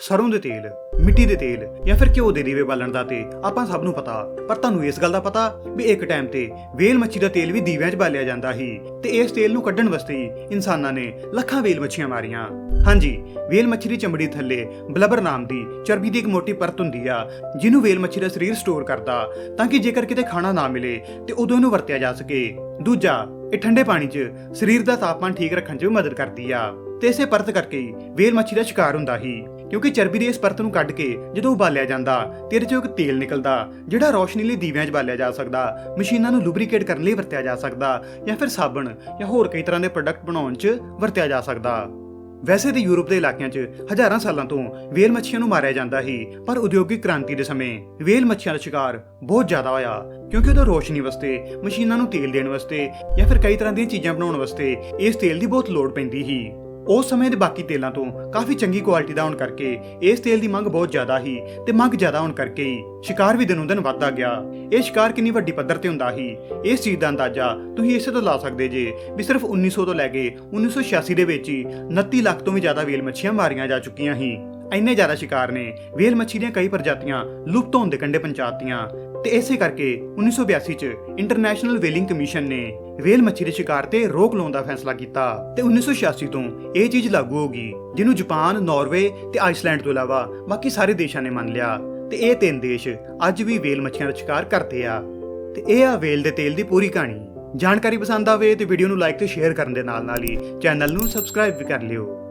ਸਰੋਂ ਦੇ ਤੇਲ, ਮਿੱਟੀ ਦੇ ਤੇਲ ਜਾਂ ਫਿਰ ਘਿਓ ਦੇ ਦੀਵੇ ਬਾਲਣ ਦਾ ਤੇ ਆਪਾਂ ਸਭ ਨੂੰ ਪਤਾ। ਪਰ ਤੁਹਾਨੂੰ ਇਸ ਗੱਲ ਦਾ ਪਤਾ ਵੀ ਇੱਕ ਟਾਈਮ ਤੇ ਵੇਲ ਮੱਛੀ ਦਾ ਤੇਲ ਵੀ ਦੀਵਿਆਂ 'ਚ ਬਾਲਿਆ ਜਾਂਦਾ ਸੀ ਤੇ ਇਸ ਤੇਲ ਨੂੰ ਕੱਢਣ ਵਾਸਤੇ ਇਨਸਾਨਾਂ ਨੇ ਲੱਖਾਂ ਵੇਲ ਮੱਛੀਆਂ ਮਾਰੀਆਂ। ਹਾਂਜੀ, ਵੇਲ ਮੱਛੀ ਦੀ ਚਮੜੀ ਥੱਲੇ ਬਲਬਰ ਨਾਮ ਦੀ ਚਰਬੀ ਦੀ ਇੱਕ ਮੋਟੀ ਪਰਤ ਹੁੰਦੀ ਆ, ਜਿਹਨੂੰ ਵੇਲ ਮੱਛੀ ਦਾ ਸਰੀਰ ਸਟੋਰ ਕਰਦਾ ਤਾਂ ਕਿ ਜੇਕਰ ਕਿਤੇ ਖਾਣਾ ਨਾ ਮਿਲੇ ਤੇ ਉਦੋਂ ਇਹਨੂੰ ਵਰਤਿਆ ਜਾ ਸਕੇ। ਦੂਜਾ, ਇਹ ਠੰਡੇ ਪਾਣੀ 'ਚ ਸਰੀਰ ਦਾ ਤਾਪਮਾਨ ਠੀਕ ਰੱਖਣ 'ਚ ਵੀ ਮਦਦ ਕਰਦੀ ਆ। ਤੇ ਇਸੇ ਪਰਤ ਕਰਕੇ ਹੀ ਵੇਲ ਮੱਛੀ ਦਾ ਸ਼ਿਕਾਰ ਹੁੰਦਾ ਸੀ। ਕਿਉਂਕਿ ਚਰਬੀ ਦੀ ਇਸ ਪਰਤ ਨੂੰ ਕੱਢ ਕੇ ਜਦੋਂ ਉਬਾਲਿਆ ਜਾਂਦਾ ਤੇ ਚੋਂ ਇੱਕ ਤੇਲ ਨਿਕਲਦਾ, ਜਿਹੜਾ ਰੋਸ਼ਨੀ ਲਈ ਦੀਵਿਆਂ 'ਚ ਬਾਲਿਆ ਜਾ ਸਕਦਾ, ਮਸ਼ੀਨਾਂ ਨੂੰ ਲੁਬਰੀਕੇਟ ਕਰਨ ਲਈ ਵਰਤਿਆ ਜਾ ਸਕਦਾ ਜਾਂ ਫਿਰ ਸਾਬਣ ਜਾਂ ਹੋਰ ਕਈ ਤਰ੍ਹਾਂ ਦੇ ਪ੍ਰੋਡਕਟ ਬਣਾਉਣ 'ਚ ਵਰਤਿਆ ਜਾ ਸਕਦਾ। ਵੈਸੇ ਤੇ ਯੂਰਪ ਦੇ ਇਲਾਕਿਆਂ 'ਚ ਹਜ਼ਾਰਾਂ ਸਾਲਾਂ ਤੋਂ ਵੇਲ ਮੱਛੀਆਂ ਨੂੰ ਮਾਰਿਆ ਜਾਂਦਾ ਸੀ, ਪਰ ਉਦਯੋਗਿਕ ਕ੍ਰਾਂਤੀ ਦੇ ਸਮੇਂ ਵੇਲ ਮੱਛੀਆਂ ਦਾ ਸ਼ਿਕਾਰ ਬਹੁਤ ਜ਼ਿਆਦਾ ਹੋਇਆ, ਕਿਉਂਕਿ ਉਦੋਂ ਰੋਸ਼ਨੀ ਵਾਸਤੇ, ਮਸ਼ੀਨਾਂ ਨੂੰ ਤੇਲ ਦੇਣ ਵਾਸਤੇ ਜਾਂ ਫਿਰ ਕਈ ਤਰ੍ਹਾਂ ਦੀਆਂ ਚੀਜ਼ਾਂ ਬਣਾਉਣ ਵਾਸਤੇ ਇਸ ਤੇਲ ਦੀ ਬਹੁਤ ਲੋੜ ਪੈਂਦੀ ਸੀ। ਉਸ ਸਮੇਂ ਦੇ ਬਾਕੀ ਤੇਲਾਂ ਤੋਂ ਕਾਫੀ ਚੰਗੀ ਕੁਆਲਿਟੀ ਦਾ ਹੋਣ ਕਰਕੇ ਇਸ ਤੇਲ ਦੀ ਮੰਗ ਬਹੁਤ ਜ਼ਿਆਦਾ ਸੀ ਤੇ ਮੰਗ ਜ਼ਿਆਦਾ ਹੋਣ ਕਰਕੇ ਹੀ ਸ਼ਿਕਾਰ ਵੀ ਦਿਨੋਂ ਦਿਨ ਵੱਧਦਾ ਗਿਆ। ਇਹ ਸ਼ਿਕਾਰ ਕਿੰਨੀ ਵੱਡੀ ਪੱਧਰ ਤੇ ਹੁੰਦਾ ਸੀ, ਇਸ ਚੀਜ਼ ਦਾ ਅੰਦਾਜ਼ਾ ਤੁਸੀਂ ਇਸੇ ਤੋਂ ਲਾ ਸਕਦੇ ਜੇ ਵੀ ਸਿਰਫ 1900 ਤੋਂ ਲੈ ਕੇ 1986 ਦੇ ਵਿੱਚ ਹੀ 29 ਲੱਖ ਤੋਂ ਵੀ ਜ਼ਿਆਦਾ ਵੇਲ ਮੱਛੀਆਂ ਮਾਰੀਆਂ ਜਾ ਚੁੱਕੀਆਂ ਸੀ। ਇੰਨੇ ਜ਼ਿਆਦਾ ਸ਼ਿਕਾਰ ਨੇ ਵੇਲ ਮੱਛੀ ਦੀਆਂ ਕਈ ਪ੍ਰਜਾਤੀਆਂ ਲੁਪਤ ਹੋਣ ਦੇ ਕੰਢੇ ਪਹੁੰਚਾਤੀਆਂ ਤੇ ਇਸੇ ਕਰਕੇ 1982 ਚ ਇੰਟਰਨੈਸ਼ਨਲ ਵੇਲਿੰਗ ਕਮਿਸ਼ਨ ਨੇ ਵੇਲ ਮੱਛੀ ਦੇ ਸ਼ਿਕਾਰ ਤੇ ਰੋਕ ਲਾਉਣ ਦਾ ਫੈਸਲਾ ਕੀਤਾ। ਤੇ 1986 ਤੋਂ ਇਹ ਚੀਜ਼ ਲਾਗੂ ਹੋ ਗਈ ਜਿਹਨੂੰ ਜਾਪਾਨ, ਨਾਰਵੇ ਤੇ ਆਈਸਲੈਂਡ ਤੋਂ ਇਲਾਵਾ ਬਾਕੀ ਸਾਰੇ ਦੇਸ਼ਾਂ ਨੇ ਮੰਨ ਲਿਆ। ਤੇ ਇਹ ਤਿੰਨ ਦੇਸ਼ ਅੱਜ ਵੀ ਵੇਲ ਮੱਛੀਆਂ ਦਾ ਸ਼ਿਕਾਰ ਕਰਦੇ ਆ। ਤੇ ਇਹ ਆ ਵੇਲ ਦੇ ਤੇਲ ਦੀ ਪੂਰੀ ਕਹਾਣੀ। ਜਾਣਕਾਰੀ ਪਸੰਦ ਆਵੇ ਤੇ ਵੀਡੀਓ ਨੂੰ ਲਾਈਕ ਤੇ ਸ਼ੇਅਰ ਕਰਨ ਦੇ ਨਾਲ ਨਾਲ ਹੀ ਚੈਨਲ ਨੂੰ ਸਬਸਕ੍ਰਾਈਬ ਵੀ ਕਰ ਲਿਓ।